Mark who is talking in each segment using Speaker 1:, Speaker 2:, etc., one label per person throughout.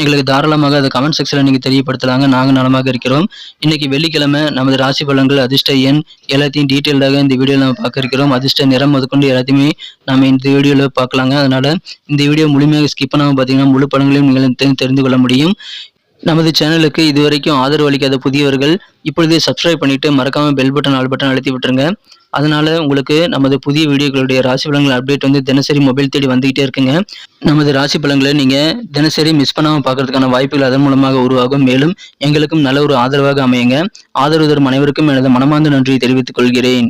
Speaker 1: எங்களுக்கு தாராளமாக அதை கமெண்ட் செக்ஷனில் நீங்கள் தெரியப்படுத்தலாங்க. நாங்கள் நலமாக இருக்கிறோம். இன்னைக்கு வெள்ளிக்கிழமை நமது ராசி பலன்கள் அதிர்ஷ்ட எண் எல்லாத்தையும் டீட்டெயில்டாக இந்த வீடியோவில் நம்ம பார்க்க இருக்கிறோம். அதிர்ஷ்ட நிறம் முதற்கொண்டு எல்லாத்தையுமே நம்ம இந்த வீடியோவில் பார்க்கலாங்க. அதனால் இந்த வீடியோ முழுமையாக ஸ்கிப் பண்ணாமல் பார்த்தீங்கன்னா முழு பலன்களையும் நீங்கள் தெரிந்து கொள்ள முடியும். நமது சேனலுக்கு இதுவரைக்கும் ஆதரவு அளிக்காத புதியவர்கள் இப்பொழுதே சப்ஸ்கிரைப் பண்ணிட்டு மறக்காமல் பெல் பட்டன் ஆல் பட்டன் அழுத்தி விட்டுருங்க. அதனால் உங்களுக்கு நமது புதிய வீடியோக்களுடைய ராசி பலன்கள் அப்டேட் வந்து தினசரி மொபைல் தேடி வந்துகிட்டே இருக்குங்க. நமது ராசி பலன்களை நீங்கள் தினசரி மிஸ் பண்ணாமல் பார்க்கறதுக்கான வாய்ப்புகள் அதன் மூலமாக உருவாகும். மேலும் எங்களுக்கும் நல்ல ஒரு ஆதரவாக அமையுங்க. ஆதரவு தரும் அனைவருக்கும் எனது மனமார்ந்த நன்றியை தெரிவித்துக் கொள்கிறேன்.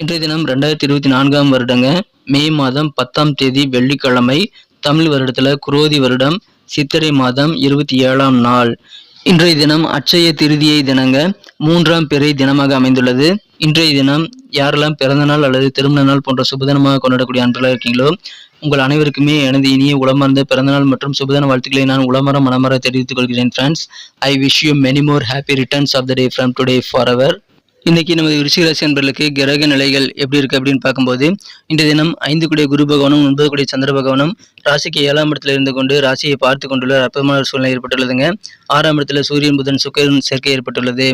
Speaker 1: இன்றைய தினம் ரெண்டாயிரத்தி இருபத்தி நான்காம் வருடங்க மே மாதம் பத்தாம் தேதி வெள்ளிக்கிழமை தமிழ் வருடத்துல குரோதி வருடம் சித்திரை மாதம் இருபத்தி ஏழாம் நாள். இன்றைய தினம் அச்சய திருதியை தினங்க மூன்றாம் பிறை தினமாக அமைந்துள்ளது. இன்றைய தினம் யாரெல்லாம் பிறந்த நாள் அல்லது திருமண நாள் போன்ற சுபதினமாக கொண்டாடக்கூடிய அன்பர்களாக இருக்கீங்களோ உங்கள் அனைவருக்குமே எனது இனிய உளமார்ந்த பிறந்தநாள் மற்றும் சுபதன வாழ்த்துக்களை நான் உளமர மனமர தெரிவித்துக் கொள்கிறேன் friends I wish you many more happy returns of the day from today for அவர் இன்னைக்கு நமது விருச்சிகராசி அன்பர்களுக்கு கிரக நிலைகள் எப்படி இருக்கு அப்படின்னு பார்க்கும்போது இன்றைய தினம் ஐந்து கூடிய குரு பகவானும் ஒன்பது கூடிய சந்திர பகவானும் ராசிக்கு ஏழாம் இடத்துல இருந்து கொண்டு ராசியை பார்த்து கொண்டுள்ள அற்புதமான ஒரு சூழ்நிலை ஏற்பட்டுள்ளதுங்க. ஆறாம் இடத்துல சூரியன் புதன் சுக்கரன் சேர்க்கை ஏற்பட்டுள்ளது.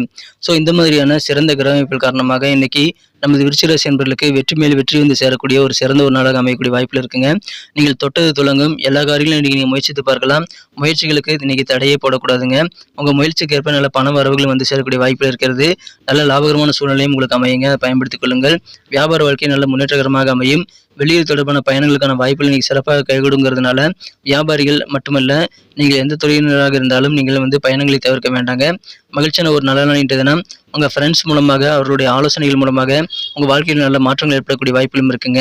Speaker 1: ஸோ இந்த மாதிரியான சிறந்த கிரக அமைப்புகள் காரணமாக இன்னைக்கு நமது விருச்சிராசி என்பர்களுக்கு வெற்றி மேல் வெற்றி வந்து சேரக்கூடிய ஒரு சிறந்த ஒரு நாளாக அமையக்கூடிய வாய்ப்பில் இருக்குங்க. நீங்கள் தொட்டது துளங்கும் எல்லா காரியங்களும் இன்னைக்கு நீங்கள் முயற்சித்து பார்க்கலாம். முயற்சிகளுக்கு இன்னைக்கு தடையே போடக்கூடாதுங்க. உங்கள் முயற்சிக்கு ஏற்ப நல்ல பண வரவுகள் வந்து சேரக்கூடிய வாய்ப்பில் இருக்கிறது. நல்ல லாபகரமான சூழ்நிலையும் உங்களுக்கு அமையுங்க. அதை பயன்படுத்திக் கொள்ளுங்கள். வியாபார வாழ்க்கை நல்ல முன்னேற்றகரமாக அமையும். வெளியூர் தொடர்பான பயணங்களுக்கான வாய்ப்புகள் நீங்கள் சிறப்பாக கைகூடுங்கிறதுனால வியாபாரிகள் மட்டுமல்ல நீங்கள் எந்த துறையினராக இருந்தாலும் நீங்கள் வந்து பயணங்களை தவிர்க்க வேண்டாங்க. மகிழ்ச்சியான ஒரு நல்ல நாள் இன்றைய தினம். உங்கள் ஃப்ரெண்ட்ஸ் மூலமாக அவர்களுடைய ஆலோசனைகள் மூலமாக உங்கள் வாழ்க்கையில் நல்ல மாற்றங்கள் ஏற்படக்கூடிய வாய்ப்புகளும் இருக்குங்க.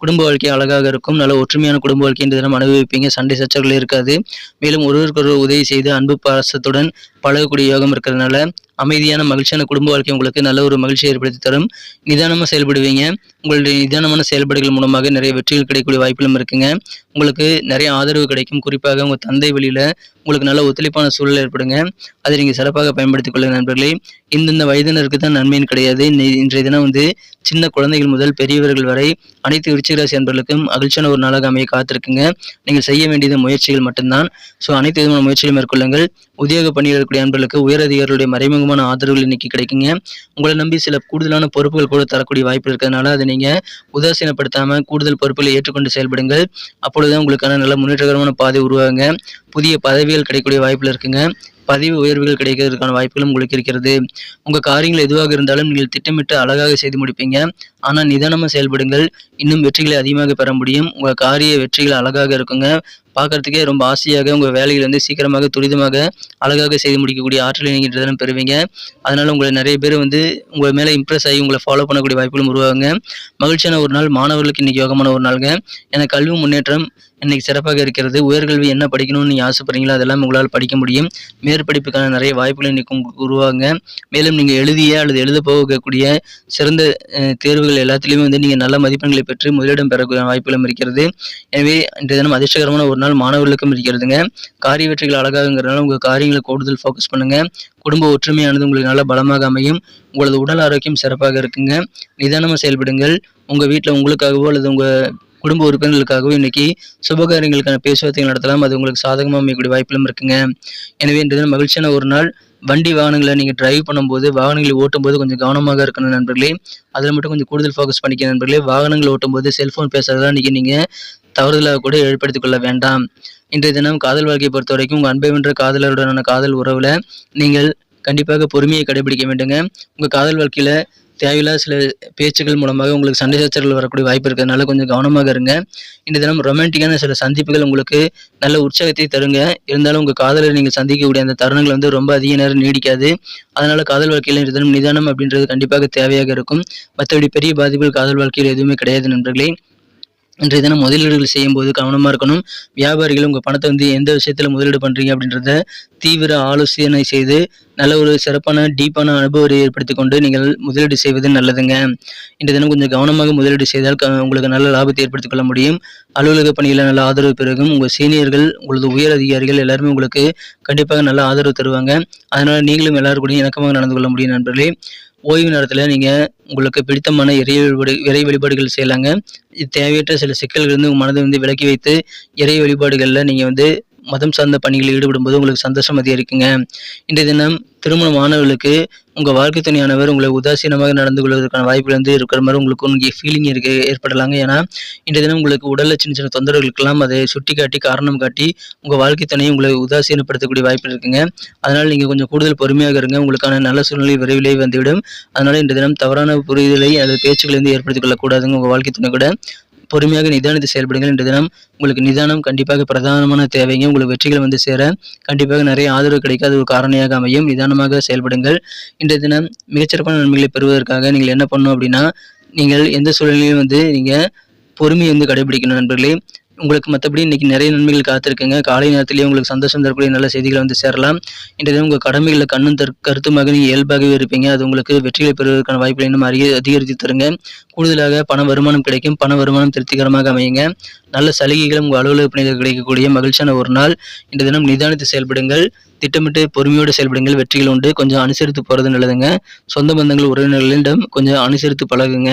Speaker 1: குடும்ப வாழ்க்கை அழகாக இருக்கும். நல்ல ஒற்றுமையான குடும்ப வாழ்க்கை இன்றைய தினம் அனுபவிப்பீங்க. சண்டை சச்சரவுகள் இருக்காது. மேலும் ஒருவருக்கொரு உதவி செய்து அன்பு பாசத்துடன் பழகக்கூடிய யோகம் இருக்கிறதுனால அமைதியான மகிழ்ச்சியான குடும்ப வாழ்க்கை உங்களுக்கு நல்ல ஒரு மகிழ்ச்சியை ஏற்படுத்தி தரும். நிதானமாக செயல்படுவீங்க. உங்களுடைய நிதானமான செயல்பாடுகள் மூலமாக நிறைய வெற்றிகள் கிடைக்கக்கூடிய வாய்ப்புகளும் இருக்குங்க. உங்களுக்கு நிறைய ஆதரவு கிடைக்கும். குறிப்பாக உங்கள் தந்தை வழியில் உங்களுக்கு நல்ல ஒத்துழைப்பான சூழல் ஏற்படுங்க. அதை நீங்கள் சிறப்பாக பயன்படுத்திக் கொள்ளுங்கள் நண்பர்களே. இந்தந்த வயதினருக்கு தான் நன்மையின் கிடையாது. இன்றைய தினம் வந்து சின்ன குழந்தைகள் முதல் பெரியவர்கள் வரை அனைத்து விருச்சிகராசி அன்பர்களுக்கும் மகிழ்ச்சியான ஒரு நாளாக அமைய காத்திருக்குங்க. நீங்கள் செய்ய வேண்டியது முயற்சிகள் மட்டும்தான். ஸோ அனைத்து விதமான முயற்சிகளை மேற்கொள்ளுங்கள். உத்தியோக பணியில் இருக்கக்கூடிய அன்பர்களுக்கு உயரதிகாரிகளுடைய மறைமுகமான ஆதரவுகள் இன்னைக்கு கிடைக்குங்க. உங்களை நம்பி சில கூடுதலான பொறுப்புகள் கூட தரக்கூடிய வாய்ப்பு இருக்கிறதுனால அதை நீங்கள் உதாசீனப்படுத்தாம கூடுதல் பொறுப்புகளை ஏற்றுக்கொண்டு செயல்படுங்கள். அப்பொழுதுதான் உங்களுக்கான நல்ல முன்னேற்றகரமான பாதை உருவாகுங்க. புதிய பதவிகள் கிடைக்கக்கூடிய வாய்ப்பில் இருக்குங்க. பதிவு உயர்வுகள் கிடைக்கிறதுக்கான வாய்ப்புகளும் உங்களுக்கு இருக்கிறது. உங்கள் காரியங்கள் எதுவாக இருந்தாலும் நீங்கள் திட்டமிட்டு அழகாக செய்து முடிப்பீங்க. ஆனால் நிதானமாக செயல்படுங்கள். இன்னும் வெற்றிகளை அதிகமாக பெற முடியும். உங்கள் காரிய வெற்றிகள் அழகாக இருக்குங்க. பார்க்கறதுக்கே ரொம்ப ஆசையாக உங்கள் வேலைகள் வந்து சீக்கிரமாக துரிதமாக அழகாக செய்து முடிக்கக்கூடிய ஆற்றலை நீங்கள் தினம் பெறுவீங்க. அதனால் உங்களை நிறைய பேர் வந்து உங்கள் மேலே இம்ப்ரெஸ் ஆகி உங்களை ஃபாலோ பண்ணக்கூடிய வாய்ப்புகளும் உருவாகுங்க. மகிழ்ச்சியான ஒரு நாள். மாணவர்களுக்கு இன்றைக்கி யோகமான ஒரு நாளுங்க. ஏன்னா கல்வி முன்னேற்றம் இன்னைக்கு சிறப்பாக இருக்கிறது. உயர்கல்வி என்ன படிக்கணும்னு நீங்க ஆசைப்படுறீங்களோ அதெல்லாம் உங்களால் படிக்க முடியும். மேற்படிப்புக்கான நிறைய வாய்ப்புகள் இன்னைக்கு உங்களுக்கு மேலும் நீங்கள் எழுதிய அல்லது எழுத போகக்கூடிய சிறந்த தேர்வுகள் எல்லாத்துலேயுமே வந்து நீங்கள் நல்ல மதிப்பெண்களை பெற்று முதலிடம் பெறக்கூடிய வாய்ப்புகளும் இருக்கிறது. எனவே இன்றைய தினம் அதிர்ஷ்டகரமான ஒரு நாள் மாணவர்களுக்கும் இருக்கிறதுங்க. காரிய வெற்றிகள் அழகாகங்கிறதுனால உங்கள் காரியங்களை கூடுதல் ஃபோக்கஸ் பண்ணுங்க. குடும்ப ஒற்றுமையானது உங்களுக்கு நல்ல பலமாக அமையும். உங்களது உடல் ஆரோக்கியம் சிறப்பாக இருக்குங்க. நிதானமாக செயல்படுங்கள். உங்கள் வீட்டில் உங்களுக்காகவோ அல்லது உங்கள் குடும்ப உறுப்பினர்களுக்காகவும் இன்னைக்கு சுபகாரியங்களுக்கான பேச்சுவார்த்தைகள் நடத்தலாம். அது உங்களுக்கு சாதகமாக அமையக்கூடிய வாய்ப்பிலும் இருக்குங்க. எனவே இன்றைய தினம் மகிழ்ச்சியான ஒரு நாள். வண்டி வாகனங்களை நீங்கள் டிரைவ் பண்ணும்போது வாகனங்களை ஓட்டும்போது கொஞ்சம் கவனமாக இருக்கணும் நண்பர்களே. அதில் மட்டும் கொஞ்சம் கூடுதல் ஃபோக்கஸ் பண்ணிக்க நண்பர்களே. வாகனங்கள் ஓட்டும்போது செல்ஃபோன் பேசுறதெல்லாம் இன்றைக்கி நீங்கள் தவறுதலாக கூட ஏற்படுத்திக் கொள்ள வேண்டாம். இன்றைய தினம் காதல் வாழ்க்கையை பொறுத்த வரைக்கும் உங்கள் அன்பை வென்ற காதலருடனான காதல் உறவில் நீங்கள் கண்டிப்பாக பொறுமையை கடைபிடிக்க வேண்டுங்க. உங்கள் காதல் வாழ்க்கையில் தேவையில்லாத சில பேச்சுக்கள் மூலமாக உங்களுக்கு சண்டை சச்சரவுகள் வரக்கூடிய வாய்ப்பு இருக்கிறதுனால கொஞ்சம் கவனமாக இருங்க. இந்த தினம் ரொமான்டிக்கான சில சந்திப்புகள் உங்களுக்கு நல்ல உற்சாகத்தை தருங்க. இருந்தாலும் உங்கள் காதலரை நீங்கள் சந்திக்கக்கூடிய அந்த தருணங்கள் வந்து ரொம்ப அதிக நேரம் நீடிக்காது. அதனால் காதல் வாழ்க்கையில் இந்த தினம் நிதானம் அப்படின்றது கண்டிப்பாக தேவையாக இருக்கும். மற்றபடி பெரிய பாதிப்புகள் காதல் வாழ்க்கையில் எதுவுமே கிடையாது நண்பர்களே. இன்றைய தினம் முதலீடுகள் செய்யும்போது கவனமாக இருக்கணும். வியாபாரிகள் உங்கள் பணத்தை வந்து எந்த விஷயத்தில் முதலீடு பண்ணுறீங்க அப்படின்றத தீவிர ஆலோசனை செய்து நல்ல ஒரு சிறப்பான டீப்பான அனுபவத்தை ஏற்படுத்தி கொண்டு நீங்கள் முதலீடு செய்வது நல்லதுங்க. இன்றைய தினம் கொஞ்சம் கவனமாக முதலீடு செய்தால் உங்களுக்கு நல்ல லாபத்தை ஏற்படுத்திக் கொள்ள முடியும். அலுவலக பணியில் நல்ல ஆதரவு பெருகும். உங்கள் சீனியர்கள் உங்களது உயர் அதிகாரிகள் எல்லாருமே உங்களுக்கு கண்டிப்பாக நல்ல ஆதரவு தருவாங்க. அதனால் நீங்களும் எல்லாரும் கூடயும் இணக்கமாக நடந்து கொள்ள முடியும் நண்பர்களே. ஓய்வு நேரத்தில் நீங்கள் உங்களுக்கு பிடித்தமான இறை வழிபாடு இறை வழிபாடுகள் செய்யலாங்க. இது தேவையற்ற சில சிக்கல்கள் வந்து உங்கள் மனதை வந்து விலக்கி வைத்து இறை வழிபாடுகளில் நீங்கள் வந்து மதம் சார்ந்த பணிகளில் ஈடுபடும்போது உங்களுக்கு சந்தோஷம் அதிகரிக்குங்க. இன்றைய தினம் திருமணம் ஆனவர்களுக்கு உங்கள் வாழ்க்கை துணையானவர் உங்களை உதாசீனமாக நடந்து கொள்வதற்கான வாய்ப்புகள் வந்து இருக்கிற மாதிரி உங்களுக்கு உங்களுக்கு ஃபீலிங் இருக்கு ஏற்படலாங்க. ஏன்னா இன்றைய தினம் உங்களுக்கு உடலில் சின்ன சின்ன தொந்தரவுகளுக்கெல்லாம் அதை சுட்டி காட்டி காரணம் காட்டி உங்கள் வாழ்க்கை துணையை உங்களை உதாசீனப்படுத்தக்கூடிய வாய்ப்பு இருக்குங்க. அதனால் நீங்கள் கொஞ்சம் கூடுதல் பொறுமையாக இருங்க. உங்களுக்கான நல்ல சூழ்நிலை விரைவிலே வந்துவிடும். அதனால் இன்றைய தினம் தவறான புரிதலை அல்லது பேச்சுக்களை வந்து ஏற்படுத்திக் கொள்ளக்கூடாதுங்க உங்கள் வாழ்க்கை துணை கூட. பொறுமையாக நிதானித்து செயல்படுங்கள் இன்று தினம் உங்களுக்கு நிதானம் கண்டிப்பாக பிரதானமான தேவைங்க. உங்களுக்கு வெற்றிகள் வந்து சேர கண்டிப்பாக நிறைய ஆதரவு கிடைக்க அது ஒரு காரணியாக அமையும். நிதானமாக செயல்படுங்கள். இன்றைய தினம் மிகச்சிறப்பான நன்மைகளை பெறுவதற்காக நீங்கள் என்ன பண்ணணும் அப்படின்னா நீங்கள் எந்த சூழ்நிலையும் வந்து நீங்கள் பொறுமையை வந்து கடைபிடிக்கணும் நண்பர்களே. உங்களுக்கு மற்றபடி இன்றைக்கி நிறைய நன்மைகள் காத்திருக்குங்க. காலை நேரத்திலேயே உங்களுக்கு சந்தோஷம் தரக்கூடிய நல்ல செய்திகளை வந்து சேரலாம். இன்றைய தினம் உங்கள் கடமைகளை கண்ணும் தர் கருத்துமாக நீங்கள் இயல்பாகவே இருப்பீங்க. அது உங்களுக்கு வெற்றிகளை பெறுவதற்கான வாய்ப்புகளை இன்னும் அதிக அதிகரித்து தருங்க. கூடுதலாக பண வருமானம் கிடைக்கும். பண வருமானம் திருப்திகரமாக அமையுங்க. நல்ல சலுகைகளும் உங்கள் அலுவலக பணியில் கிடைக்கக்கூடிய மகிழ்ச்சியான ஒரு நாள். இன்றைய தினம் நிதானித்து செயல்படுங்கள். திட்டமிட்டு பொறுமையோடு செயல்படுங்கள். வெற்றிகள் உண்டு. கொஞ்சம் அனுசரித்து போகிறது நல்லதுங்க. சொந்த பந்தங்கள் உறவினர்களிடம் கொஞ்சம் அனுசரித்து பழகுங்க.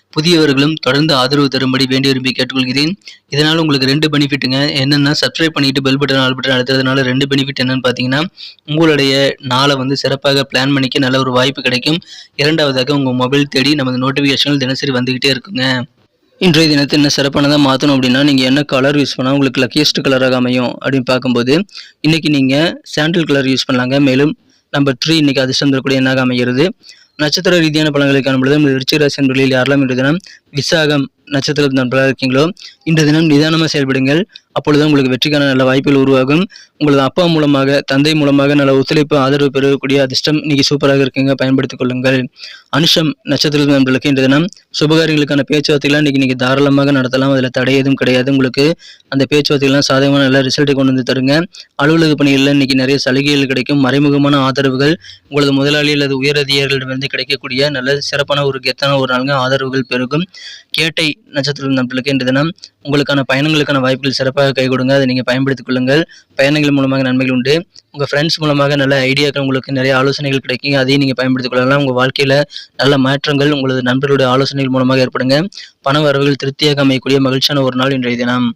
Speaker 1: புதியவர்களும் தொடர்ந்து ஆதரவு தரும்படி வேண்டி விரும்பி கேட்டுக்கொள்கிறேன். இதனால் உங்களுக்கு ரெண்டு பெனிஃபிட்டுங்க. என்னென்னா சப்ஸ்கிரைப் பண்ணிட்டு பெல் பட்டன் ஆல் பட்டன் அழுத்துறதுனால ரெண்டு பெனிஃபிட் என்னன்னு பார்த்தீங்கன்னா உங்களுடைய நாளை வந்து சிறப்பாக பிளான் பண்ணிக்க நல்ல ஒரு வாய்ப்பு கிடைக்கும். இரண்டாவதாக உங்கள் மொபைல் தேடி நமது நோட்டிஃபிகேஷன்கள் தினசரி வந்துக்கிட்டே இருக்குங்க. இன்றைய தினத்தை என்ன சிறப்பானதாக மாற்றணும் அப்படின்னா நீங்கள் என்ன கலர் யூஸ் பண்ணால் உங்களுக்கு லக்கியஸ்ட் கலராக அமையும் அப்படின்னு பார்க்கும்போது இன்றைக்கி நீங்கள் சாண்டில் கலர் யூஸ் பண்ணலாங்க. மேலும் நம்பர் த்ரீ இன்றைக்கி அதிர்ஷ்டம் தரக்கூடிய என்னாக அமைகிறது? நட்சத்திர ரீதியான பலன்களை காணும்பொழுது நமது விருச்சிக ராசி என்பர்களில் யாரெல்லாம் இன்றைய தினம் விசாகம் நட்சத்திர நண்பராக இருக்கீங்களோ இன்று தினம் நிதானமாக செயல்படுங்கள். அப்பொழுது உங்களுக்கு வெற்றிக்கான நல்ல வாய்ப்புகள் உருவாகும். உங்களது அப்பா மூலமாக தந்தை மூலமாக நல்ல ஒத்துழைப்பு ஆதரவு பெறக்கூடிய அதிர்ஷ்டம் இன்னைக்கு சூப்பராக இருக்குங்க. பயன்படுத்திக் கொள்ளுங்கள். அனுஷம் நட்சத்திர நண்பர்களுக்கு இன்றைய தினம் சுபகாரியங்களுக்கான பேச்சுவார்த்தைகள்லாம் இன்னைக்கு நீங்கள் தாராளமாக நடத்தலாம். அதில் தடை எதுவும் கிடையாது உங்களுக்கு. அந்த பேச்சுவார்த்தைகள்லாம் சாதகமான நல்ல ரிசல்ட்டை கொண்டு வந்து தருங்க. அலுவலக பணிகளில் இன்னைக்கு நிறைய சலுகைகள் கிடைக்கும். மறைமுகமான ஆதரவுகள் உங்களது முதலாளி அல்லது உயரதிகாரிகளிடமிருந்து கிடைக்கக்கூடிய நல்ல சிறப்பான ஒரு கெத்தான ஒரு நாளுங்க. ஆதரவுகள் பெருகும். கேட்டை நட்சத்திர நண்பர்களுக்கு இன்று தினம் உங்களுக்கான பயணங்களுக்கான வாய்ப்புகள் சிறப்பாக கை கொடுங்க. அதை நீங்கள் பயன்படுத்திக் கொள்ளுங்கள். பயணங்கள் மூலமாக நன்மைகள் உண்டு. உங்கள் ஃப்ரெண்ட்ஸ் மூலமாக நல்ல ஐடியாக்கள் உங்களுக்கு நிறைய ஆலோசனைகள் கிடைக்கும். அதையும் நீங்கள் பயன்படுத்திக் கொள்ளலாம். உங்கள் வாழ்க்கையில் நல்ல மாற்றங்கள் உங்களது நண்பர்களுடைய ஆலோசனைகள் மூலமாக ஏற்படுங்க. பண வரவுகள் திருப்தியாக அமையக்கூடிய மகிழ்ச்சியான ஒரு நாள் இன்றைய தினம்.